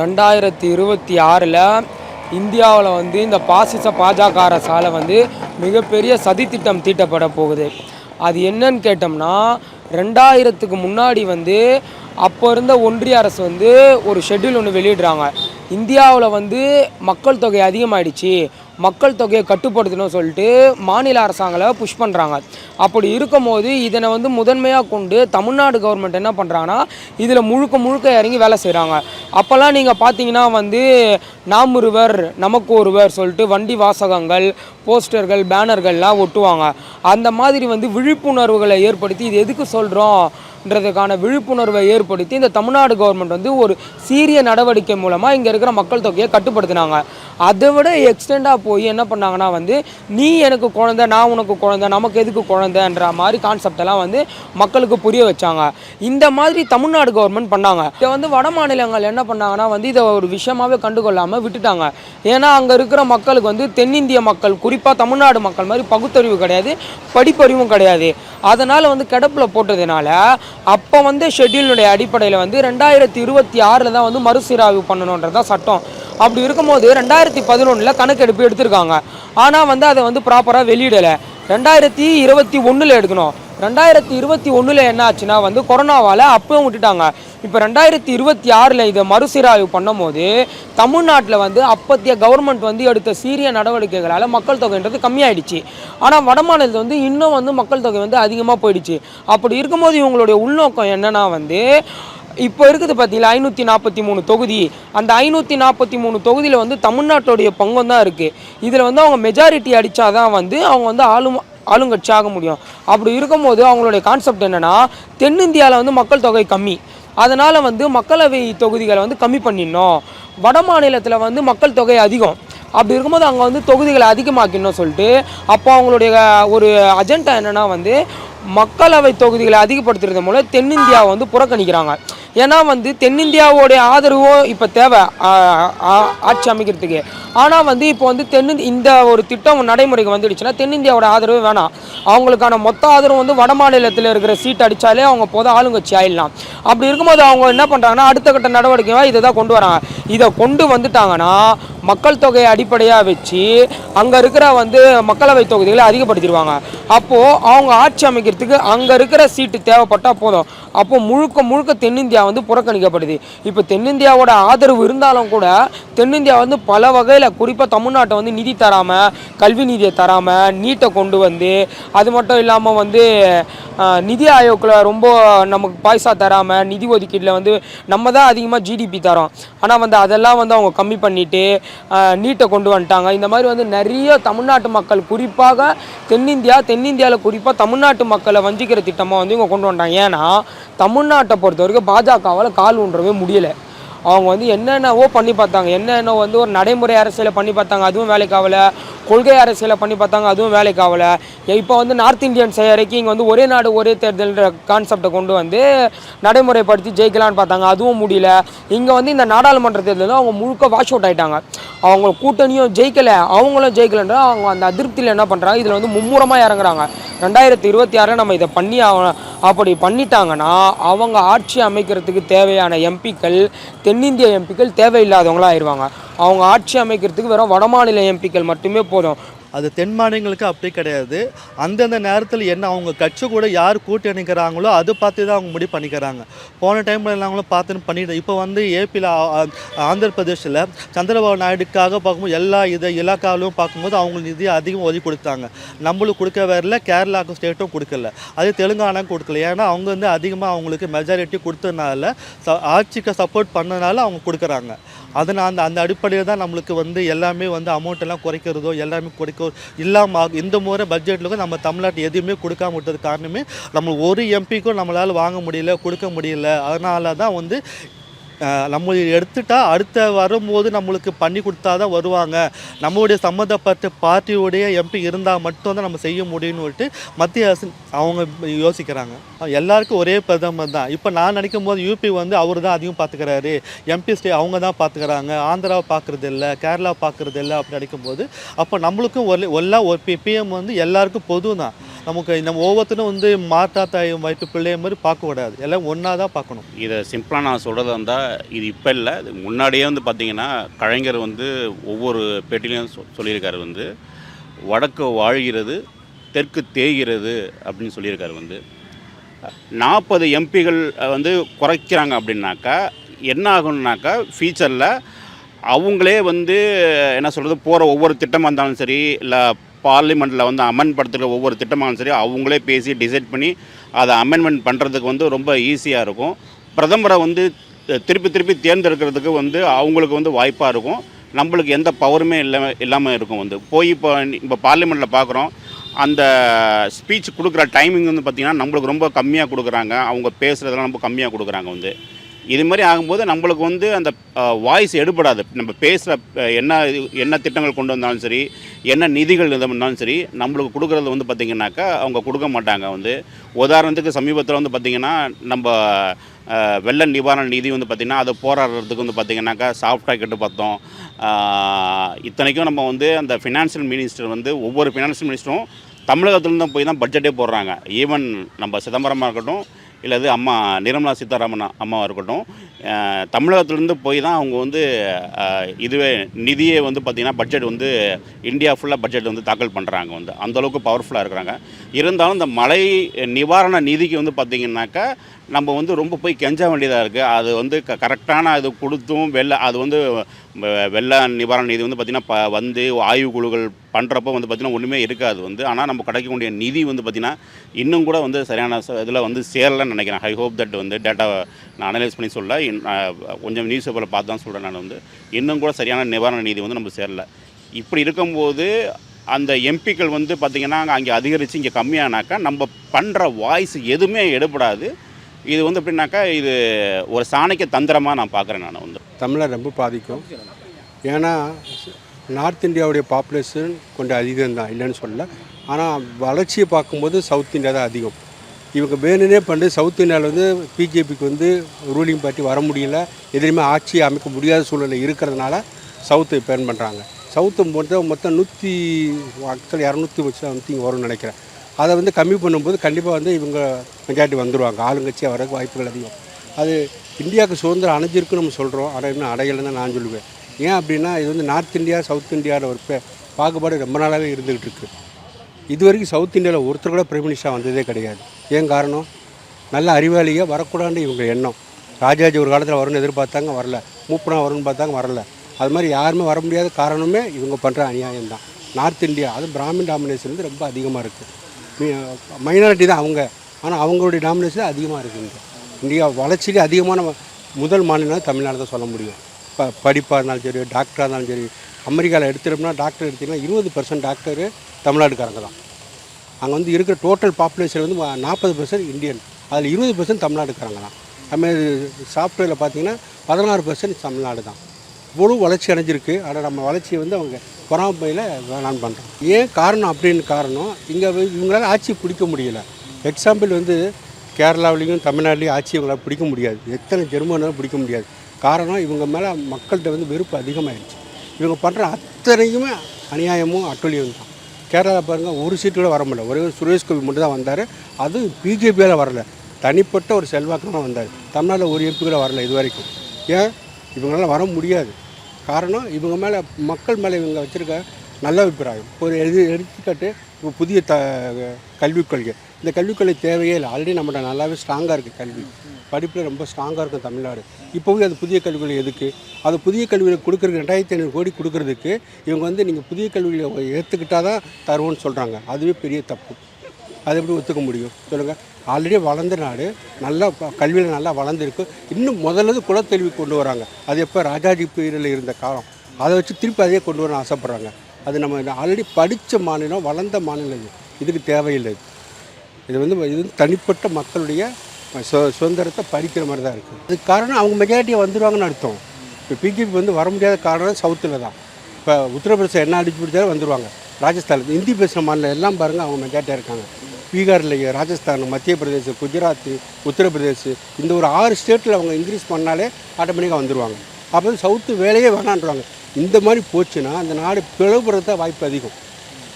ரெண்டாயிரத்தி இருபத்தி ஆறில் இந்தியாவில் வந்து இந்த பாசிச பாஜக அரசால் வந்து மிகப்பெரிய சதித்திட்டம் தீட்டப்பட போகுது. அது என்னன்னு கேட்டோம்னா ரெண்டாயிரத்துக்கு முன்னாடி வந்து அப்போ இருந்த ஒன்றிய அரசு வந்து ஒரு ஷெட்யூல் ஒன்று வெளியிடுறாங்க. இந்தியாவில் வந்து மக்கள் தொகை அதிகமாயிடுச்சு. மக்கள் தொகையை கட்டுப்படுத்தணும் சொல்லிட்டு மாநில அரசாங்களை புஷ் பண்ணுறாங்க அப்படி இருக்கும்போது இதனை வந்து முதன்மையாக கொண்டு தமிழ்நாடு கவர்மெண்ட் என்ன பண்ணுறாங்கன்னா இதில் முழுக்க முழுக்க இறங்கி வேலை செய்கிறாங்க அப்போல்லாம் நீங்கள் பார்த்தீங்கன்னா வந்து நாம் ஒருவர் நமக்கு ஒருவர் சொல்லிட்டு வண்டி வாசகங்கள் போஸ்டர்கள் பேனர்கள்லாம் ஒட்டுவாங்க. அந்த மாதிரி வந்து விழிப்புணர்வுகளை ஏற்படுத்தி இது எதுக்கு சொல்கிறோம் ன்றதுக்கான விழிப்புணர்வை ஏற்படுத்தி இந்த தமிழ்நாடு கவர்மெண்ட் வந்து ஒரு சீரிய நடவடிக்கை மூலமாக இங்கே இருக்கிற மக்கள் தொகையை கட்டுப்படுத்தினாங்க. அதை விட எக்ஸ்டெண்டாக போய் என்ன பண்ணாங்கன்னா வந்து நீ எனக்கு குழந்தை நான் உனக்கு குழந்தை நமக்கு எதுக்கு குழந்தைன்ற மாதிரி கான்செப்டெல்லாம் வந்து மக்களுக்கு புரிய வச்சாங்க. இந்த மாதிரி தமிழ்நாடு கவர்மெண்ட் பண்ணாங்க. இதை வந்து வட மாநிலங்கள் என்ன பண்ணாங்கன்னா வந்து இதை ஒரு விஷயமாகவே கண்டுகொள்ளாமல் விட்டுட்டாங்க. ஏன்னா அங்கே இருக்கிற மக்களுக்கு வந்து தென்னிந்திய மக்கள் குறிப்பாக தமிழ்நாடு மக்கள் மாதிரி பகுத்தறிவு கிடையாது படிப்பறிவும் கிடையாது. அதனால் வந்து கிடப்பில் போட்டதுனால அப்போ வந்து ஷெட்யூலுடைய அடிப்படையில் வந்து ரெண்டாயிரத்தி இருபத்தி ஆறில் தான் வந்து மறுசீராய்வு பண்ணணுன்றது தான் சட்டம். அப்படி இருக்கும்போது ரெண்டாயிரத்தி பதினொன்றில் கணக்கெடுப்பு எடுத்திருக்காங்க. ஆனால் வந்து அதை வந்து ப்ராப்பராக வெளியிடலை. ரெண்டாயிரத்தி இருபத்தி ஒன்றில் எடுக்கணும். ரெண்டாயிரத்தி இருபத்தி ஒன்றில் என்ன ஆச்சுன்னா வந்து கொரோனாவால் அப்பவும் விட்டுட்டாங்க. இப்போ ரெண்டாயிரத்தி இருபத்தி ஆறில் இதை மறுசீராய்வு பண்ணும்போது தமிழ்நாட்டில் வந்து அப்பத்திய கவர்மெண்ட் வந்து எடுத்த சீரிய நடவடிக்கைகளால் மக்கள் தொகைன்றது கம்மியாயிடுச்சு. ஆனால் வட மாநிலத்தில் வந்து இன்னும் வந்து மக்கள் தொகை வந்து அதிகமாக போயிடுச்சு. அப்படி இருக்கும்போது இவங்களுடைய உள்நோக்கம் என்னென்னா வந்து இப்போ இருக்குது பார்த்தீங்களா ஐநூற்றி நாற்பத்தி மூணு தொகுதி. அந்த ஐநூற்றி நாற்பத்தி மூணு தொகுதியில் வந்து தமிழ்நாட்டுடைய பங்கம் தான் இருக்குது இதில் வந்து அவங்க மெஜாரிட்டி அடித்தாதான் வந்து அவங்க வந்து ஆளும் ஆளுங்கட்சி ஆக முடியும். அப்படி இருக்கும்போது அவங்களுடைய கான்செப்ட் என்னென்னா தென்னிந்தியாவில் வந்து மக்கள் தொகை கம்மி. அதனால் வந்து மக்களவை தொகுதிகளை வந்து கம்மி பண்ணிடணும். வட மாநிலத்தில் வந்து மக்கள் தொகை அதிகம். அப்படி இருக்கும்போது அங்கே வந்து தொகுதிகளை அதிகமாக்கணும் சொல்லிட்டு அப்போ அவங்களுடைய ஒரு அஜெண்டா என்னென்னா வந்து மக்களவை தொகுதிகளை அதிகப்படுத்துறது மூலம் தென்னிந்தியாவை வந்து புறக்கணிக்கிறாங்க. ஏன்னா வந்து தென்னிந்தியாவோடைய ஆதரவும் இப்போ தேவை ஆட்சி அமைக்கிறதுக்கு. ஆனால் வந்து இப்போ வந்து தென்னிந்தி இந்த ஒரு திட்டம் நடைமுறைக்கு வந்துடுச்சுன்னா தென்னிந்தியாவோட ஆதரவு வேணாம். அவங்களுக்கான மொத்த ஆதரவு வந்து வட மாநிலத்தில் இருக்கிற சீட் அடித்தாலே அவங்க போத ஆளுங்கட்சி ஆயிடலாம். அப்படி இருக்கும்போது அவங்க என்ன பண்ணுறாங்கன்னா அடுத்த கட்ட நடவடிக்கையாக இதை தான் கொண்டு வராங்க. இதை கொண்டு வந்துட்டாங்கன்னா மக்கள் தொகையை அடிப்படையாக வச்சு அங்கே இருக்கிற வந்து மக்களவை தொகுதிகளை அதிகப்படுத்திடுவாங்க. அப்போது அவங்க ஆட்சி அமைக்கிறதுக்கு அங்கே இருக்கிற சீட்டு தேவைப்பட்டால் போதும். அப்போது முழுக்க முழுக்க தென்னிந்தியா வந்து புறக்கணிக்கப்படுது. இப்போ தென்னிந்தியாவோட ஆதரவு இருந்தாலும் கூட தென்னிந்தியா வந்து பல வகையில் குறிப்பாக தமிழ்நாட்டை வந்து நிதி தராமல் கல்வி நிதியை தராமல் நீட்டை கொண்டு வந்து அது மட்டும் இல்லாமல் வந்து நிதி ஆயோக்கில் ரொம்ப நமக்கு பாய்சா தராமல் நிதி ஒதுக்கீட்டில் வந்து நம்ம தான் அதிகமாக ஜிடிபி தரோம். ஆனால் வந்து அதெல்லாம் வந்து அவங்க கம்மி பண்ணிவிட்டு நீட்டை கொண்டு வந்துட்டாங்க. இந்த மாதிரி வந்து நிறைய தமிழ்நாட்டு மக்கள் குறிப்பாக தென்னிந்தியா தென்னிந்தியாவில் குறிப்பாக தமிழ்நாட்டு மக்களை வஞ்சிக்கிற திட்டமாக வந்து இவங்க கொண்டு வந்துட்டாங்க ஏன்னா தமிழ்நாட்டை பொறுத்த வரைக்கும் பாஜகவால் கால் ஊன்றவே முடியலை. அவங்க வந்து என்னென்னவோ பண்ணி பார்த்தாங்க. என்னென்ன வந்து ஒரு நடைமுறை அரசியலை பண்ணி பார்த்தாங்க. அதுவும் வேலைக்கு ஆகல. கொள்கை அரசியலை பண்ணி பார்த்தாங்க அதுவும் வேலைக்கு ஆகலை. இப்போ வந்து நார்த் இந்தியன் செயறைக்கு இங்கே வந்து ஒரே நாடு ஒரே தேர்தல்ன்ற கான்செப்டை கொண்டு வந்து நடைமுறைப்படுத்தி ஜெயிக்கலான்னு பார்த்தாங்க. அதுவும் முடியல. இங்கே வந்து இந்த நாடாளுமன்ற தேர்தலில் அவங்க முழுக்க வாஷ் அவுட் ஆகிட்டாங்க அவங்க கூட்டணியும் ஜெயிக்கலை. அவங்களும் ஜெயிக்கலைன்ற அவங்க அந்த அதிருப்தியில் என்ன பண்ணுறாங்க இதில் வந்து மும்முரமாக இறங்குறாங்க. ரெண்டாயிரத்தி இருபத்தி ஆறில் நம்ம இதை பண்ணி அப்படி பண்ணிட்டாங்கன்னா அவங்க ஆட்சி அமைக்கிறதுக்கு தேவையான எம்பிக்கள் தென்னிந்திய எம்பிக்கள் தேவையில்லாதவங்களா ஆயிடுவாங்க அவங்க ஆட்சி அமைக்கிறதுக்கு வெறும் வடமாநில எம்பிக்கள் மட்டுமே போதும். அது தென் மாநிலங்களுக்கு அப்படி கிடையாது. அந்தந்த நேரத்தில் என்ன அவங்க கட்சி கூட யார் கூட்டி அணிக்கிறாங்களோ அது பார்த்து தான் அவங்க முடிவு பண்ணிக்கிறாங்க. போன டைமில் எல்லாங்களும் பார்த்துன்னு பண்ணிட்டு இப்போ வந்து ஏபியில் ஆந்திர பிரதேஷில் சந்திரபாபு நாயுடுக்காக பார்க்கும்போது எல்லா இதை இலாக்காவிலும் பார்க்கும்போது அவங்க நிதி அதிகம் ஒதுக்கி கொடுத்தாங்க நம்மளுக்கு கொடுக்க வரல கேரளாவுக்கு ஸ்டேட்டும் கொடுக்கல. அதே தெலுங்கானாக்கும் கொடுக்கல. ஏன்னா அவங்க வந்து அதிகமாக அவங்களுக்கு மெஜாரிட்டி கொடுத்ததுனால ச- ஆட்சிக்கு சப்போர்ட் பண்ணனால அவங்க கொடுக்குறாங்க. அதனால் அந்த அந்த அடிப்படையில் தான் நம்மளுக்கு வந்து எல்லாமே வந்து அமௌண்ட் எல்லாம் குறைக்கிறதோ எல்லாமே குறைக்க இல்லாமல் இந்த முறை பட்ஜெட்டில் நம்ம தமிழ்நாட்டு எதுவுமே கொடுக்காம விட்டது காரணமே நம்ம ஒரு எம்பிக்கும் நம்மளால் வாங்க முடியல கொடுக்க முடியல. அதனால தான் வந்து நம்ம எடுத்துட்டால் அடுத்த வரும்போது நம்மளுக்கு பண்ணி கொடுத்தா தான் வருவாங்க. நம்மளுடைய சம்மந்தப்பட்ட பார்ட்டியுடைய எம்பி இருந்தால் மட்டும்தான் நம்ம செய்ய முடியும்னு சொல்லிட்டு மத்திய அரசு அவங்க யோசிக்கிறாங்க. எல்லாருக்கும் ஒரே பிரதமர் தான். இப்போ நான் நினைக்கும் போது யூபி வந்து அவர் தான் அதிகம் பார்த்துக்கிறாரு எம்பி ஸ்டே அவங்க தான் பார்த்துக்கிறாங்க ஆந்திராவை பார்க்குறது இல்லை கேரளா பார்க்குறது இல்லை அப்படின்னு நினைக்கும் போது அப்போ நம்மளுக்கும் ஒரு எல்லாம் ஒரு பிஎம் வந்து எல்லாருக்கும் பொது தான் நமக்கு நம்ம ஒவ்வொருத்தரும் வந்து மாட்டா தாயும் வயிற்று பிள்ளைய மாதிரி பார்க்கக்கூடாது எல்லாம் ஒன்றா தான் பார்க்கணும். இதை சிம்பிளாக நான் சொல்கிறது வந்தால் இது இப்போ இல்லை. இது முன்னாடியே வந்து பார்த்தீங்கன்னா கலைஞர் வந்து ஒவ்வொரு பேட்டிலையும் சொ சொல்லியிருக்காரு வந்து. வடக்கு வாழ்கிறது தெற்கு தேய்கிறது அப்படின்னு சொல்லியிருக்காரு வந்து. நாற்பது எம்பிகள் வந்து குறைக்கிறாங்க அப்படின்னாக்கா என்ன ஆகும்னாக்கா ஃபியூச்சரில் அவங்களே வந்து என்ன சொல்கிறது போகிற ஒவ்வொரு திட்டமாக இருந்தாலும் சரி இல்லை பார்லிமெண்ட்டில் வந்து அமெண்ட் படுத்துகிற ஒவ்வொரு திட்டமாலும் சரி அவங்களே பேசி டிசைட் பண்ணி அதை அமெண்ட்மெண்ட் பண்ணுறதுக்கு வந்து ரொம்ப ஈஸியாக இருக்கும். பிரதமரை வந்து திருப்பி திருப்பி தேர்ந்தெடுக்கிறதுக்கு வந்து அவங்களுக்கு வந்து வாய்ப்பாக இருக்கும். நம்மளுக்கு எந்த பவருமே இல்லாமல் இல்லாமல் இருக்கும் வந்து. போய் இப்போ இப்போ பார்லிமெண்ட்டில் பார்க்குறோம் அந்த ஸ்பீச் கொடுக்குற டைமிங் வந்து பார்த்திங்கன்னா நம்மளுக்கு ரொம்ப கம்மியாக கொடுக்குறாங்க. அவங்க பேசுகிறதெல்லாம் ரொம்ப கம்மியாக கொடுக்குறாங்க வந்து. இது மாதிரி ஆகும்போது நம்மளுக்கு வந்து அந்த வாய்ஸ் எடுபடாது. நம்ம பேசுகிற என்ன என்ன திட்டங்கள் கொண்டு வந்தாலும் சரி என்ன நிதிகள் இருந்தாலும் சரி நம்மளுக்கு கொடுக்குறது வந்து பார்த்திங்கனாக்கா அவங்க கொடுக்க மாட்டாங்க வந்து. உதாரணத்துக்கு சமீபத்தில் வந்து பார்த்திங்கன்னா நம்ம வெள்ள நிவாரண நிதி வந்து பார்த்திங்கன்னா அதை போராடுறதுக்கு வந்து பார்த்திங்கனாக்கா சாஃப்டாக கேட்டு பார்த்தோம். இத்தனைக்கும் நம்ம வந்து அந்த ஃபினான்ஷியல் மினிஸ்டர் வந்து ஒவ்வொரு ஃபினான்ஷியல் மினிஸ்டரும் தமிழகத்துலேருந்து தான் போய் தான் பட்ஜெட்டே போடுறாங்க. ஈவன் நம்ம சிதம்பரமாக இருக்கட்டும் இல்லை அம்மா நிர்மலா சீதாராமன் அம்மாவாக இருக்கட்டும் தமிழகத்துலேருந்து தமிழகத்திலேருந்து போய் தான் அவங்க வந்து இதுவே நிதியே வந்து பார்த்திங்கன்னா பட்ஜெட் வந்து இந்தியா ஃபுல்லாக பட்ஜெட் வந்து தாக்கல் பண்ணுறாங்க வந்து. அந்தளவுக்கு பவர்ஃபுல்லாக இருக்கிறாங்க. இருந்தாலும் இந்த மழை நிவாரண நிதிக்கு வந்து பார்த்திங்கனாக்கா நம்ம வந்து ரொம்ப போய் கெஞ்ச வேண்டியதாக இருக்குது அது வந்து க கரெக்டான அது கொடுத்தும் வெள்ள அது வந்து வெள்ள நிவாரண நிதி வந்து பார்த்திங்கன்னா ப வந்து ஆய்வு குழுக்கள் பண்ணுறப்போ வந்து பார்த்திங்கன்னா ஒன்றுமே இருக்காது வந்து. ஆனால் நம்ம கிடைக்கக்கூடிய நிதி வந்து பார்த்திங்கன்னா இன்னும் கூட வந்து சரியான இதில் வந்து சேரலன்னு நினைக்கிறேன். ஐ ஹோப் தட் வந்து டேட்டாவை நான் அனலைஸ் பண்ணி சொல்ல நான் கொஞ்சம் நியூஸ் பேப்பரில் பார்த்து தான் சொல்கிறேன் நான் வந்து. இன்னும் கூட சரியான நிவாரண நிதி வந்து நம்ம சேரல. இப்படி இருக்கும்போது அந்த எம்பிக்கள் வந்து பார்த்திங்கன்னா அங்கே அதிகரித்து இங்கே கம்மியானாக்கா நம்ம பண்ணுற வாய்ஸ் எதுவுமே எடுபடாது. இது வந்து எப்படின்னாக்கா இது ஒரு சாணைக்க தந்திரமாக நான் பார்க்குறேன் நான் வந்து. தமிழர் ரொம்ப பாதிக்கும். ஏன்னா நார்த் இந்தியாவுடைய பாப்புலேஷன் கொஞ்சம் அதிகம் தான் இல்லைன்னு சொல்லல. ஆனால் வளர்ச்சியை பார்க்கும்போது சவுத் இந்தியா தான் அதிகம். இவங்க வேணுனே பண்ணி சவுத் இந்தியாவில் வந்து பிஜேபிக்கு வந்து ரூலிங் பார்ட்டி வர முடியல. எதிலுமே ஆட்சி அமைக்க முடியாத சூழ்நிலை இருக்கிறதுனால சவுத்தை பேன் பண்ணுறாங்க சவுத்து மொத்தம் மொத்தம் நூற்றி ஆக்சுவலி இரநூத்தி சம்திங் வரும்னு நினைக்கிறேன். அதை வந்து கம்மி பண்ணும்போது கண்டிப்பாக வந்து இவங்க மெஜாரிட்டி வந்துடுவாங்க ஆளுங்கட்சியாக வரக்கு வாய்ப்புகள் அதிகம். அது இந்தியாவுக்கு சுதந்திரம் அணைஞ்சிருக்குன்னு நம்ம சொல்கிறோம் ஆனால் இன்னும் அடையலைன்னு தான் நான் சொல்லுவேன். ஏன் அப்படின்னா இது வந்து நார்த் இந்தியா சவுத் இந்தியாவில் ஒரு பாகுபாடு ரொம்ப நாளாகவே இருந்துகிட்டு இருக்குது இது வரைக்கும் சவுத் இந்தியாவில் ஒருத்தர் கூட பிரைம் மினிஸ்டராக வந்ததே கிடையாது. ஏன் காரணம்? நல்ல அறிவாளியாக வரக்கூடாதுன்னு இவங்க எண்ணம். ராஜாஜி ஒரு காலத்தில் வரும்னு எதிர்பார்த்தாங்க வரல. மூப்பனா வரும்னு பார்த்தாங்க வரல. அது மாதிரி யாருமே வர முடியாத காரணமே இவங்க பண்ணுற அநியாயம் தான் நார்த் இந்தியா அதுவும் பிராமின் டாமினேஷன் வந்து ரொம்ப அதிகமாக இருக்குது மைனாரிட்டி தான் அவங்க. ஆனால் அவங்களுடைய டாமினேஷன் அதிகமாக இருக்குது இங்கே இந்தியா வளர்ச்சியிலே அதிகமான முதல் மாநிலம் தமிழ்நாடு தான் சொல்ல முடியும். இப்போ படிப்பாக இருந்தாலும் சரி டாக்டராக இருந்தாலும் சரி அமெரிக்காவில் எடுத்துட்டோம்னா டாக்டர் எடுத்திங்கன்னா இருபது பர்சன்ட் டாக்டரு தமிழ்நாட்டுக்காரங்க தான். அங்கே வந்து இருக்கிற டோட்டல் பாப்புலேஷன் வந்து நாற்பது பர்சன்ட் இந்தியன். அதில் இருபது பர்சன்ட் தமிழ்நாட்டுக்காரங்க தான். அதுமாதிரி சாஃப்ட்வேரில் பார்த்தீங்கன்னா பதினாறு பர்சன்ட் தமிழ்நாடு தான். இவ்வளோ வளர்ச்சி அடைஞ்சிருக்கு. ஆனால் நம்ம வளர்ச்சியை வந்து அவங்க பொறாமையில் வேணான்னு பண்ணுறோம் ஏன் காரணம் அப்படின்னு காரணம் இங்கே இவங்களால் ஆட்சி பிடிக்க முடியல. எக்ஸாம்பிள் வந்து கேரளாவிலையும் தமிழ்நாட்டிலையும் ஆட்சி இவங்களால் பிடிக்க முடியாது. எத்தனை ஜெர்மனாலும் பிடிக்க முடியாது. காரணம் இவங்க மேலே மக்கள்கிட்ட வந்து வெறுப்பு அதிகமாகிடுச்சு இவங்க பண்ணுற அத்தனையுமே அநியாயமும் அட்டூழியம் தான். கேரளாவில் பாருங்கள் ஒரு சீட்டு கூட வர முடியல. ஒரே ஒரு சுரேஷ் கோபி மட்டும் தான் வந்தார் அதுவும் பிஜேபியால் வரல. தனிப்பட்ட ஒரு செல்வாக்கமாக வந்தார். தமிழ்நாட்டில் ஒரு எம்பி கூட வரல இது வரைக்கும். ஏன்? இவங்களால வர முடியாது. காரணம் இவங்க மேலே மக்கள் மேலே இவங்க வச்சுருக்க நல்ல அபிப்பிராயம். ஒரு எது எடுத்துக்காட்டு இப்போ புதிய த கல்விக் கொள்கை. இந்த கல்விக் கொள்கை தேவையே இல்லை. ஆல்ரெடி நம்மகிட்ட நல்லாவே ஸ்ட்ராங்காக இருக்குது கல்வி. படிப்பில் ரொம்ப ஸ்ட்ராங்காக இருக்கும் தமிழ்நாடு. இப்போவே அது புதிய கல்விக் கொள்கை எதுக்கு? அது புதிய கல்வியில் கொடுக்குறதுக்கு ரெண்டாயிரத்தி ஐநூறு கோடி கொடுக்குறதுக்கு இவங்க வந்து நீங்கள் புதிய கல்வியில் ஏற்றுக்கிட்டால் தான் தருவோம்னு சொல்கிறாங்க அதுவே பெரிய தப்பு. அது எப்படி ஒத்துக்க முடியும்? சொல்லுங்கள் ஆல்ரெடி வளர்ந்த நாடு நல்லா கல்வியில் நல்லா வளர்ந்துருக்கு. இன்னும் முதல்லது குலக்கல்வி கொண்டு வராங்க. அது எப்போ ராஜாஜி பீரியடில் இருந்த காலம். அதை வச்சு திருப்பி அதையே கொண்டு வரணும் ஆசைப்பட்றாங்க. அது நம்ம ஆல்ரெடி படித்த மாநிலம் வளர்ந்த மாநிலம் இது. இதுக்கு தேவையில்லை. இது. வந்து இது வந்து தனிப்பட்ட மக்களுடைய சு சுதந்திரத்தை பறிக்கிற மாதிரி தான் இருக்குது அதுக்கு காரணம் அவங்க மெஜாரிட்டியாக வந்துடுவாங்கன்னு அர்த்தம். இப்போ பிஜேபி வந்து வர முடியாத காரணம் சவுத்தில் தான். இப்போ உத்தரப்பிரதேசம் என்ன அடிச்சு பிடிச்சாலும் வந்துடுவாங்க ராஜஸ்தான் ஹிந்தி பேசுகிற மாநிலம் எல்லாம் பாருங்கள் அவங்க மெஜாரிட்டியாக இருக்காங்க. பீகாரில் ராஜஸ்தான் மத்திய பிரதேசம் குஜராத் உத்தரப்பிரதேஷ் இந்த ஒரு ஆறு ஸ்டேட்டில் அவங்க இன்க்ரீஸ் பண்ணாலே ஆட்டோமேட்டிக்காக வந்துடுவாங்க அப்போ வந்து சவுத்து வேலையே வேணான்றாங்க. இந்த மாதிரி போச்சுன்னா அந்த நாடு பிளவுபடுறத வாய்ப்பு அதிகம்.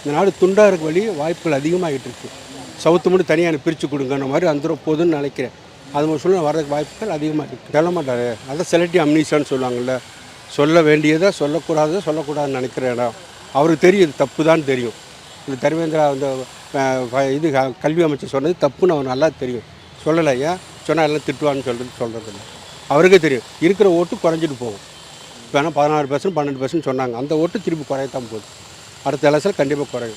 இந்த நாடு துண்டாக இருக்க வழி வாய்ப்புகள் அதிகமாகிட்டு இருக்கு. சவுத்து மட்டும் தனியாக எனக்கு பிரித்து கொடுங்கன்ற மாதிரி வந்துடும் போதுன்னு நினைக்கிறேன். அது மாதிரி சொல்ல வரதுக்கு வாய்ப்புகள் அதிகமாக இருக்குது சொல்ல மாட்டார். அதான் செலக்டிவ் அம்னிஷான்னு சொல்லுவாங்கள்ல சொல்ல வேண்டியதை சொல்லக்கூடாது சொல்லக்கூடாதுன்னு நினைக்கிற இடம் அவருக்கு தெரியும் தப்பு தான் தெரியும். இந்த தர்மேந்திரா வந்து இது கல்வி அமைச்சர் சொன்னது தப்புன்னு அவர் நல்லா தெரியும். சொல்லலை ஏன் சொன்னால் எல்லாம் திட்டுவான்னு சொல்கிறது சொல்கிறது இல்லை. அவருக்கே தெரியும். இருக்கிற ஓட்டு குறைஞ்சிட்டு போகும். இப்போ வேணால் பதினாறு பர்சன்ட் பன்னெண்டு பர்சன்ட் சொன்னாங்க. அந்த ஓட்டு திருப்பி குறையத்தான் போகுது. அடுத்த எலெக்ஷன் கண்டிப்பாக குறையும்.